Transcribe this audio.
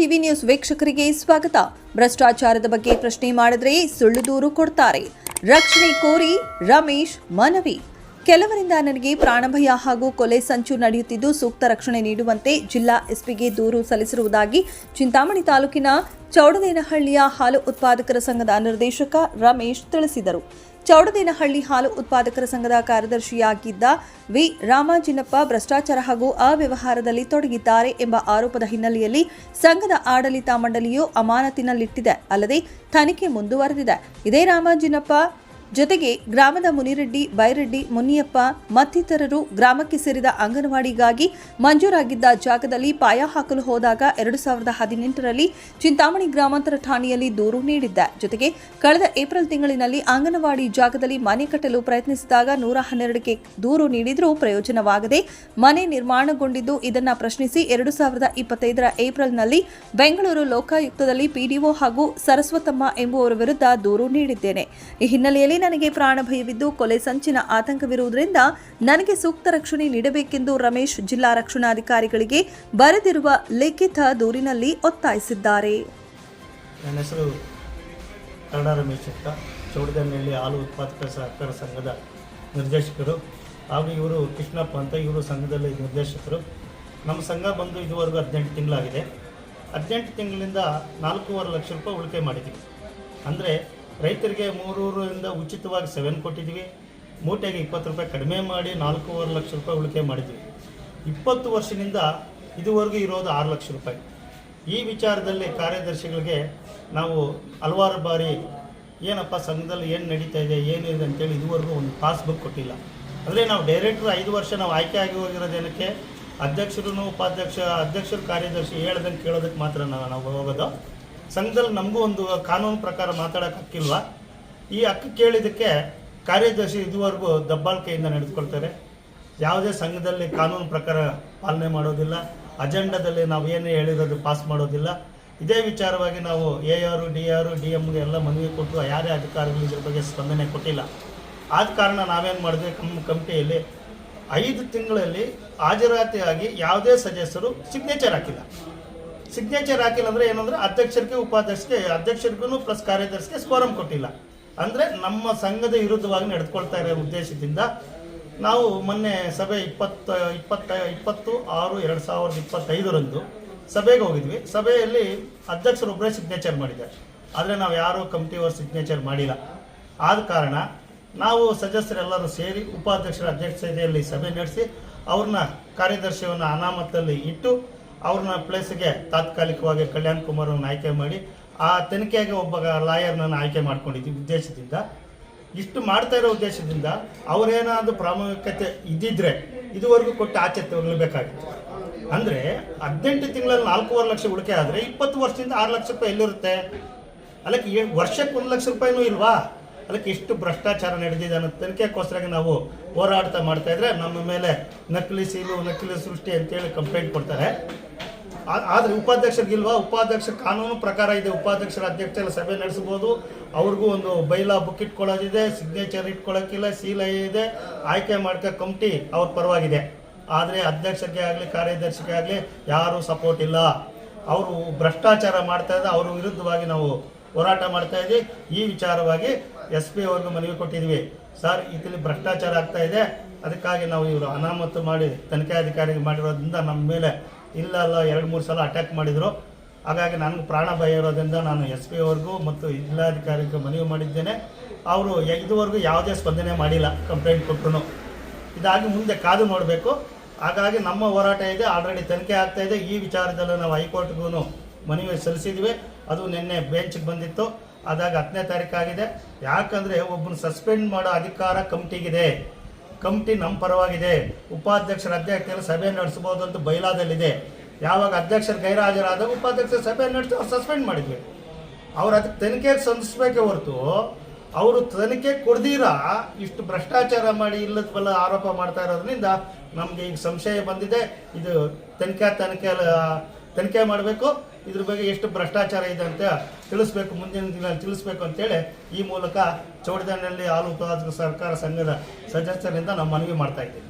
TV news ವೀಕ್ಷಕರಿಗೆ ಸ್ವಾಗತ. ಭ್ರಷ್ಟಾಚಾರದ ಬಗ್ಗೆ ಪ್ರಶ್ನೆ ಮಾಡಿದ್ರೆ ಸುಳ್ಳು ದೂರು ಕೊಡ್ತಾರೆ. ರಕ್ಷಣೆ ಕೋರಿ ರಮೇಶ್ ಮನವಿ. ಕೆಲವರಿಂದ ನನಗೆ ಪ್ರಾಣಭಯ ಹಾಗೂ ಕೊಲೆ ಸಂಚು ನಡೆಯುತ್ತಿದ್ದು ಸೂಕ್ತ ರಕ್ಷಣೆ ನೀಡುವಂತೆ ಜಿಲ್ಲಾ ಎಸ್ಪಿಗೆ ದೂರು ಸಲ್ಲಿಸಿರುವುದಾಗಿ ಚಿಂತಾಮಣಿ ತಾಲೂಕಿನ ಚೌಡದೇನಹಳ್ಳಿಯ ಹಾಲು ಉತ್ಪಾದಕರ ಸಂಘದ ನಿರ್ದೇಶಕ ರಮೇಶ್ ತಿಳಿಸಿದರು. ಚೌಡದೇನಹಳ್ಳಿ ಹಾಲು ಉತ್ಪಾದಕರ ಸಂಘದ ಕಾರ್ಯದರ್ಶಿಯಾಗಿದ್ದ ವಿ. ರಾಮಾಜಿನಪ್ಪ ಭ್ರಷ್ಟಾಚಾರ ಹಾಗೂ ಅವ್ಯವಹಾರದಲ್ಲಿ ತೊಡಗಿದ್ದಾರೆ ಎಂಬ ಆರೋಪದ ಹಿನ್ನೆಲೆಯಲ್ಲಿ ಸಂಘದ ಆಡಳಿತ ಮಂಡಳಿಯು ಅಮಾನತಿನಲ್ಲಿಟ್ಟಿದೆ. ಅಲ್ಲದೆ ತನಿಖೆ ಮುಂದುವರೆದಿದೆ. ಇದೇ ರಾಮಾಜಿನಪ್ಪ ಜೊತೆಗೆ ಗ್ರಾಮದ ಮುನಿರೆಡ್ಡಿ, ಬೈರೆಡ್ಡಿ, ಮುನಿಯಪ್ಪ ಮತ್ತಿತರರು ಗ್ರಾಮಕ್ಕೆ ಸೇರಿದ ಅಂಗನವಾಡಿಗಾಗಿ ಮಂಜೂರಾಗಿದ್ದ ಜಾಗದಲ್ಲಿ ಪಾಯ ಹಾಕಲು ಹೋದಾಗ ಎರಡು ಸಾವಿರದ ಹದಿನೆಂಟರಲ್ಲಿ ಚಿಂತಾಮಣಿ ಗ್ರಾಮಾಂತರ ಠಾಣೆಯಲ್ಲಿ ದೂರು ನೀಡಿದ್ದ. ಜೊತೆಗೆ ಕಳೆದ ಏಪ್ರಿಲ್ ತಿಂಗಳಿನಲ್ಲಿ ಅಂಗನವಾಡಿ ಜಾಗದಲ್ಲಿ ಮನೆ ಕಟ್ಟಲು ಪ್ರಯತ್ನಿಸಿದಾಗ ನೂರ ಹನ್ನೆರಡಕ್ಕೆ ದೂರು ನೀಡಿದರೂ ಪ್ರಯೋಜನವಾಗದೆ ಮನೆ ನಿರ್ಮಾಣಗೊಂಡಿದ್ದು ಇದನ್ನು ಪ್ರಶ್ನಿಸಿ ಎರಡು ಸಾವಿರದ ಇಪ್ಪತ್ತೈದರ ಏಪ್ರಿಲ್ನಲ್ಲಿ ಬೆಂಗಳೂರು ಲೋಕಾಯುಕ್ತದಲ್ಲಿ ಪಿಡಿಒ ಹಾಗೂ ಸರಸ್ವತಮ್ಮ ಎಂಬುವರ ವಿರುದ್ಧ ದೂರು ನೀಡಿದ್ದೇನೆ. ಈ ಹಿನ್ನೆಲೆಯಲ್ಲಿ ನನಗೆ ಪ್ರಾಣಭಯವಿದ್ದು ಕೊಲೆ ಸಂಚಿನ ಆತಂಕವಿರುವುದರಿಂದ ನನಗೆ ಸೂಕ್ತ ರಕ್ಷಣೆ ನೀಡಬೇಕೆಂದು ರಮೇಶ್ ಜಿಲ್ಲಾ ರಕ್ಷಣಾಧಿಕಾರಿಗಳಿಗೆ ಬರೆದಿರುವ ಲಿಖಿತ ದೂರಿನಲ್ಲಿ ಒತ್ತಾಯಿಸಿದ್ದಾರೆ. ನನ್ನ ಹೆಸರು ಕನ್ನಡ ರಮೇಶ್ ಅಂತ. ಚೌಡದಹಳ್ಳಿ ಹಾಲು ಉತ್ಪಾದಕ ಸಹಕಾರ ಸಂಘದ ನಿರ್ದೇಶಕರು ಹಾಗೂ ಇವರು ಕೃಷ್ಣಪ್ಪ ಅಂತ. ಇವರು ಸಂಘದಲ್ಲಿ ನಿರ್ದೇಶಕರು. ನಮ್ಮ ಸಂಘ ಬಂದು ಇದುವರೆಗೂ ಹದಿನೆಂಟು ತಿಂಗಳಾಗಿದೆ. ಹದಿನೆಂಟು ತಿಂಗಳಿಂದ ನಾಲ್ಕೂವರೆ ಲಕ್ಷ ರೂಪಾಯಿ ಉಳಿಕೆ ಮಾಡಿದ್ದೀವಿ. ಅಂದರೆ ರೈತರಿಗೆ ಮೂರೂರಿಂದ ಉಚಿತವಾಗಿ ಸೆವೆನ್ ಕೊಟ್ಟಿದ್ದೀವಿ. ಮೂಟೆಗೆ ಇಪ್ಪತ್ತು ರೂಪಾಯಿ ಕಡಿಮೆ ಮಾಡಿ ನಾಲ್ಕೂವರೆ ಲಕ್ಷ ರೂಪಾಯಿ ಉಳಿಕೆ ಮಾಡಿದ್ವಿ ಇಪ್ಪತ್ತು ವರ್ಷದಿಂದ ಇದುವರೆಗೂ ಇರೋದು ಆರು ಲಕ್ಷ ರೂಪಾಯಿ. ಈ ವಿಚಾರದಲ್ಲಿ ಕಾರ್ಯದರ್ಶಿಗಳಿಗೆ ನಾವು ಹಲವಾರು ಬಾರಿ ಏನಪ್ಪ ಸಂಘದಲ್ಲಿ ಏನು ನಡೀತಾ ಇದೆ, ಏನಿದೆ ಅಂತೇಳಿ ಇದುವರೆಗೂ ಒಂದು ಪಾಸ್ಬುಕ್ ಕೊಟ್ಟಿಲ್ಲ. ಅಂದರೆ ನಾವು ಡೈರೆಕ್ಟ್ರು ಐದು ವರ್ಷ ನಾವು ಆಯ್ಕೆ ಆಗಿ ಹೋಗಿರೋದೇನಕ್ಕೆ ಅಧ್ಯಕ್ಷರು ಉಪಾಧ್ಯಕ್ಷ, ಅಧ್ಯಕ್ಷರು ಕಾರ್ಯದರ್ಶಿ ಹೇಳ್ದಂಗೆ ಕೇಳೋದಕ್ಕೆ ಮಾತ್ರ ನಾವು ಹೋಗೋದು. ಸಂಘದಲ್ಲಿ ನಮಗೂ ಒಂದು ಕಾನೂನು ಪ್ರಕಾರ ಮಾತಾಡೋಕೆ ಹಕ್ಕಿಲ್ವಾ? ಈ ಹಕ್ಕು ಕೇಳಿದ್ದಕ್ಕೆ ಕಾರ್ಯದರ್ಶಿ ಇದುವರೆಗೂ ದಬ್ಬಾಳ್ಕೆಯಿಂದ ನಡೆದುಕೊಳ್ತಾರೆ. ಯಾವುದೇ ಸಂಘದಲ್ಲಿ ಕಾನೂನು ಪ್ರಕಾರ ಪಾಲನೆ ಮಾಡೋದಿಲ್ಲ. ಅಜೆಂಡಾದಲ್ಲಿ ನಾವು ಏನೇ ಹೇಳಿರೋದು ಪಾಸ್ ಮಾಡೋದಿಲ್ಲ. ಇದೇ ವಿಚಾರವಾಗಿ ನಾವು ಎ ಆರು, ಡಿ ಆರು, ಡಿ ಎಮ್ಗೆ ಎಲ್ಲ ಮನವಿ ಕೊಟ್ಟು ಯಾರೇ ಅಧಿಕಾರಿಗಳು ಇದ್ರ ಬಗ್ಗೆ ಸ್ಪಂದನೆ ಕೊಟ್ಟಿಲ್ಲ. ಆದ ಕಾರಣ ನಾವೇನು ಮಾಡಿದ್ವಿ? ಕಮ್ ಕಮಿಟಿಯಲ್ಲಿ ಐದು ತಿಂಗಳಲ್ಲಿ ಹಾಜರಾತಿಯಾಗಿ ಯಾವುದೇ ಸದಸ್ಯರು ಸಿಗ್ನೇಚರ್ ಹಾಕಿಲ್ಲ. ಸಿಗ್ನೇಚರ್ ಹಾಕಿಲ್ಲ ಅಂದರೆ ಏನಂದ್ರೆ ಅಧ್ಯಕ್ಷರಿಗೆ, ಉಪಾಧ್ಯಕ್ಷರಿಗೆ, ಅಧ್ಯಕ್ಷರಿಗೂ ಪ್ಲಸ್ ಕಾರ್ಯದರ್ಶಿಗೆ ಸ್ಕೋರಂ ಕೊಟ್ಟಿಲ್ಲ. ಅಂದರೆ ನಮ್ಮ ಸಂಘದ ವಿರುದ್ಧವಾಗಿ ನಡೆದುಕೊಳ್ತಾ ಇರೋ ಉದ್ದೇಶದಿಂದ ನಾವು ಮೊನ್ನೆ ಸಭೆ ಇಪ್ಪತ್ತ ಇಪ್ಪತ್ತ, ಇಪ್ಪತ್ತು ಆರು ಎರಡು ಸಾವಿರದ ಇಪ್ಪತ್ತೈದರಂದು ಸಭೆಗೆ ಹೋಗಿದ್ವಿ. ಸಭೆಯಲ್ಲಿ ಅಧ್ಯಕ್ಷರೊಬ್ಬರೇ ಸಿಗ್ನೇಚರ್ ಮಾಡಿದ್ದಾರೆ. ಆದರೆ ನಾವು ಯಾರೂ ಕಮಿಟಿಯವರು ಸಿಗ್ನೇಚರ್ ಮಾಡಿಲ್ಲ. ಆದ ಕಾರಣ ನಾವು ಸದಸ್ಯರೆಲ್ಲರೂ ಸೇರಿ ಉಪಾಧ್ಯಕ್ಷರ ಅಧ್ಯಕ್ಷತೆಯಲ್ಲಿ ಸಭೆ ನಡೆಸಿ ಅವ್ರನ್ನ ಕಾರ್ಯದರ್ಶಿಯನ್ನು ಅನಾಮತದಲ್ಲಿ ಇಟ್ಟು ಅವ್ರನ್ನ ಪ್ಲೇಸ್ಗೆ ತಾತ್ಕಾಲಿಕವಾಗಿ ಕಲ್ಯಾಣ್ ಕುಮಾರನ್ನು ಆಯ್ಕೆ ಮಾಡಿ, ಆ ತನಿಖೆಗೆ ಒಬ್ಬ ಲಾಯರ್ನನ್ನು ಆಯ್ಕೆ ಮಾಡ್ಕೊಂಡಿದ್ದೀವಿ ಉದ್ದೇಶದಿಂದ. ಇಷ್ಟು ಮಾಡ್ತಾ ಇರೋ ಉದ್ದೇಶದಿಂದ ಅವರೇನಾದರೂ ಪ್ರಾಮುಖ್ಯತೆ ಇದ್ದಿದ್ರೆ ಇದುವರೆಗೂ ಕೊಟ್ಟು ಆಚೆ ತಗೊಳ್ಬೇಕಾಗಿತ್ತು ಅಂದರೆ ಹದಿನೆಂಟು ತಿಂಗಳಲ್ಲಿ ನಾಲ್ಕೂವರೆ ಲಕ್ಷ ಉಳಿಕೆ ಆದರೆ ಇಪ್ಪತ್ತು ವರ್ಷದಿಂದ ಆರು ಲಕ್ಷ ರೂಪಾಯಿ ಎಲ್ಲಿರುತ್ತೆ? ಅಲ್ಲಕ್ಕೆ ವರ್ಷಕ್ಕೆ ಒಂದು ಲಕ್ಷ ರೂಪಾಯಿನೂ ಇಲ್ವಾ? ಅದಕ್ಕೆ ಎಷ್ಟು ಭ್ರಷ್ಟಾಚಾರ ನಡೆದಿದೆ ಅನ್ನೋ ತನಿಖೆಗೋಸ್ಕರ ನಾವು ಹೋರಾಡ್ತಾ ಮಾಡ್ತಾ ಇದ್ರೆ ನಮ್ಮ ಮೇಲೆ ನಕಲಿ ಸೀಲು, ನಕಲಿ ಸೃಷ್ಟಿ ಅಂತೇಳಿ ಕಂಪ್ಲೇಂಟ್ ಕೊಡ್ತಾರೆ. ಆದರೆ ಆದ್ರೆ ಉಪಾಧ್ಯಕ್ಷರಿಗಿಲ್ವಾ ಉಪಾಧ್ಯಕ್ಷ ಕಾನೂನು ಪ್ರಕಾರ ಇದೆ. ಉಪಾಧ್ಯಕ್ಷರ ಅಧ್ಯಕ್ಷರ ಸಭೆ ನಡೆಸ್ಬೋದು ಅವ್ರಿಗೂ ಒಂದು ಬೈಲಾ ಬುಕ್ ಇಟ್ಕೊಳ್ಳೋದಿದೆ ಸಿಗ್ನೇಚರ್ ಇಟ್ಕೊಳ್ಳೋಕ್ಕಿಲ್ಲ, ಸೀಲ ಇದೆ. ಆಯ್ಕೆ ಮಾಡ್ಕೋ ಕಮಿಟಿ ಅವ್ರ ಪರವಾಗಿದೆ. ಆದರೆ ಅಧ್ಯಕ್ಷರಿಗೆ ಆಗಲಿ, ಕಾರ್ಯದರ್ಶಿಗೆ ಆಗಲಿ ಯಾರೂ ಸಪೋರ್ಟ್ ಇಲ್ಲ. ಅವರು ಭ್ರಷ್ಟಾಚಾರ ಮಾಡ್ತಾ ಇದ್ದ ಅವ್ರ ವಿರುದ್ಧವಾಗಿ ನಾವು ಹೋರಾಟ ಮಾಡ್ತಾ ಇದೆ. ಈ ವಿಚಾರವಾಗಿ ಎಸ್ ಪಿ ಅವ್ರಿಗೂ ಮನವಿ ಕೊಟ್ಟಿದ್ವಿ. ಸರ್ ಇಲ್ಲಿ ಭ್ರಷ್ಟಾಚಾರ ಆಗ್ತಾ ಇದೆ. ಅದಕ್ಕಾಗಿ ನಾವು ಇವರು ಅನಾಮತು ಮಾಡಿ ತನಿಖಾಧಿಕಾರಿಗೆ ಮಾಡಿರೋದ್ರಿಂದ ನಮ್ಮ ಮೇಲೆ ಇಲ್ಲ ಅಲ್ಲ, ಎರಡು, ಮೂರು ಸಲ ಅಟ್ಯಾಕ್ ಮಾಡಿದರು. ಹಾಗಾಗಿ ನನಗೆ ಪ್ರಾಣ ಭಯ ಇರೋದ್ರಿಂದ ನಾನು ಎಸ್ ಪಿ ಅವ್ರಿಗೂ ಮತ್ತು ಜಿಲ್ಲಾಧಿಕಾರಿಗೆ ಮನವಿ ಮಾಡಿದ್ದೇನೆ. ಅವರು ಇದುವರೆಗೂ ಯಾವುದೇ ಸ್ಪಂದನೆ ಮಾಡಿಲ್ಲ ಕಂಪ್ಲೇಂಟ್ ಕೊಟ್ಟರು ಇದಾಗಿ ಮುಂದೆ ಕಾದು ನೋಡಬೇಕು. ಹಾಗಾಗಿ ನಮ್ಮ ಹೋರಾಟ ಇದೆ, ಆಲ್ರೆಡಿ ತನಿಖೆ ಆಗ್ತಾ ಇದೆ. ಈ ವಿಚಾರದಲ್ಲೂ ನಾವು ಹೈಕೋರ್ಟ್ಗೂ ಮನವಿ ಸಲ್ಲಿಸಿದ್ವಿ. ಅದು ನಿನ್ನೆ ಬೆಂಚ್ಗೆ ಬಂದಿತ್ತು. ಅದಾಗ ಹತ್ತನೇ ತಾರೀಕಾಗಿದೆ ಯಾಕಂದರೆ ಒಬ್ಬನ ಸಸ್ಪೆಂಡ್ ಮಾಡೋ ಅಧಿಕಾರ ಕಮಿಟಿಗಿದೆ. ಕಮಿಟಿ ನಮ್ಮ ಪರವಾಗಿದೆ. ಉಪಾಧ್ಯಕ್ಷರ ಅಧ್ಯಕ್ಷರು ಸಭೆ ನಡೆಸಬಹುದು ಅಂತ ಬೈಲಾದಲ್ಲಿದೆ. ಯಾವಾಗ ಅಧ್ಯಕ್ಷರು ಗೈರಾಜರಾದ ಉಪಾಧ್ಯಕ್ಷರ ಸಭೆ ನಡೆಸಿ ಅವ್ರು ಸಸ್ಪೆಂಡ್ ಮಾಡಿದ್ವಿ. ಅವ್ರು ಅದಕ್ಕೆ ತನಿಖೆಗೆ ಸಂಧಿಸ್ಬೇಕೇ ಹೊರತು ಅವರು ತನಿಖೆ ಕೊಡ್ದಿರ? ಇಷ್ಟು ಭ್ರಷ್ಟಾಚಾರ ಮಾಡಿ ಇಲ್ಲದ ಬಲ್ಲ ಆರೋಪ ಮಾಡ್ತಾ ಇರೋದ್ರಿಂದ ನಮಗೆ ಈಗ ಸಂಶಯ ಬಂದಿದೆ. ಇದು ತನಿಖೆ ತನಿಖೆ ತನಿಖೆ ಮಾಡಬೇಕು. ಇದ್ರ ಬಗ್ಗೆ ಎಷ್ಟು ಭ್ರಷ್ಟಾಚಾರ ಇದೆ ಅಂತ ತಿಳಿಸ್ಬೇಕು, ಮುಂದಿನ ದಿನ ತಿಳಿಸ್ಬೇಕು ಅಂತೇಳಿ ಈ ಮೂಲಕ ಚೌಡಿದಾನಲ್ಲಿ ಹಾಲು ಉತ್ಪಾದಕ ಸರ್ಕಾರ ಸಂಘದ ಸದಸ್ಯರಿಂದ ನಾವು ಮನವಿ ಮಾಡ್ತಾ ಇದ್ದೀವಿ.